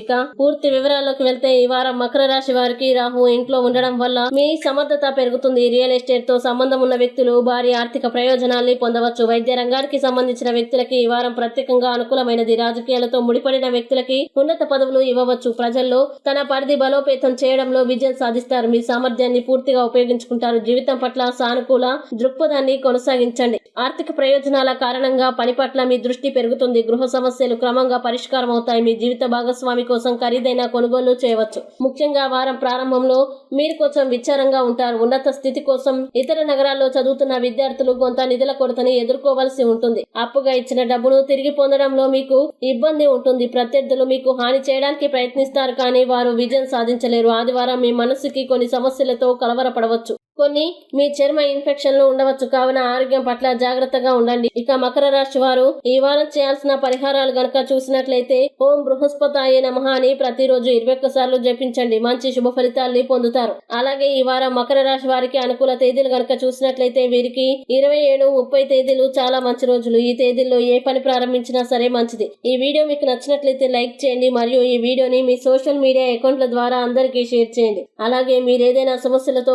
ఇక పూర్తి వివరాల్లోకి వెళ్తే ఈ వారం మకర రాశి వారికి రాహు ఇంట్లో ఉండడం వల్ల మీ సమర్థత పెరుగుతుంది. రియల్ ఎస్టేట్తో సంబంధం ఉన్న వ్యక్తులు భారీ ఆర్థిక ప్రయోజనాల్ని పొందవచ్చు. వైద్య రంగానికి సంబంధించిన వ్యక్తులకి ఈ వారం ప్రత్యేకంగా అనుకూలమైనది. రాజకీయాలతో ముడిపడిన వ్యక్తులకి ఉన్నత పదవులు ఇవ్వవచ్చు. ప్రజల్లో తన పరిధి బలోపేతం చేయడంలో విజయం సాధిస్తారు. మీ సామర్థ్యాన్ని పూర్తిగా ఉపయోగించుకుంటారు. జీవితం పట్ల సానుకూల దృక్పథాన్ని కొనసాగించండి. ఆర్థిక ప్రయోజనాల కారణంగా పని పట్ల మీ దృష్టి పెరుగుతుంది. గృహ సమస్యలు క్రమంగా పరిష్కారం అవుతాయి మీ జీవిత భాగస్వామి కోసం ఖరీదైన కొనుగోలు చేయవచ్చు. ముఖ్యంగా వారం ప్రారంభంలో మీరు కొంచెం విచారంగా ఉంటారు. ఉన్నత స్థితి కోసం ఇతర నగరాల్లో చదువుతున్న విద్యార్థులు కొంత నిధుల కొరతని ఎదుర్కోవాల్సి ఉంటుంది. అప్పుగా ఇచ్చిన డబ్బును తిరిగి పొందడంలో మీకు ఇబ్బంది ఉంటుంది. ప్రత్యర్థులు మీకు హాని చేయడానికి ప్రయత్నిస్తారు కానీ వారు విజయం సాధించలేరు. ఆదివారం మీ మనసుకి కొన్ని సమస్యలతో కలవరపడవచ్చు. కొన్ని మీ చర్మ ఇన్ఫెక్షన్లు ఉండవచ్చు. కావున ఆరోగ్యం పట్ల జాగ్రత్తగా ఉండండి. ఇక మకర రాశి వారు ఈ వారం చేయాల్సిన పరిహారాలు గనక చూసినట్లయితే ఓం బృహస్పతాయ నమః అని ప్రతిరోజు ఇరవై ఒక్క సార్లు జపించండి. మంచి శుభ ఫలితాల్ని పొందుతారు. అలాగే ఈ వారం మకర రాశి వారికి అనుకూల తేదీలు గనక చూసినట్లయితే వీరికి ఇరవై ఏడు ముప్పై తేదీలు చాలా మంచి రోజులు. ఈ తేదీల్లో ఏ పని ప్రారంభించినా సరే మంచిది. ఈ వీడియో మీకు నచ్చినట్లయితే లైక్ చేయండి. మరియు ఈ వీడియోని మీ సోషల్ మీడియా అకౌంట్ల ద్వారా అందరికీ షేర్ చేయండి. అలాగే మీరు ఏదైనా సమస్యలతో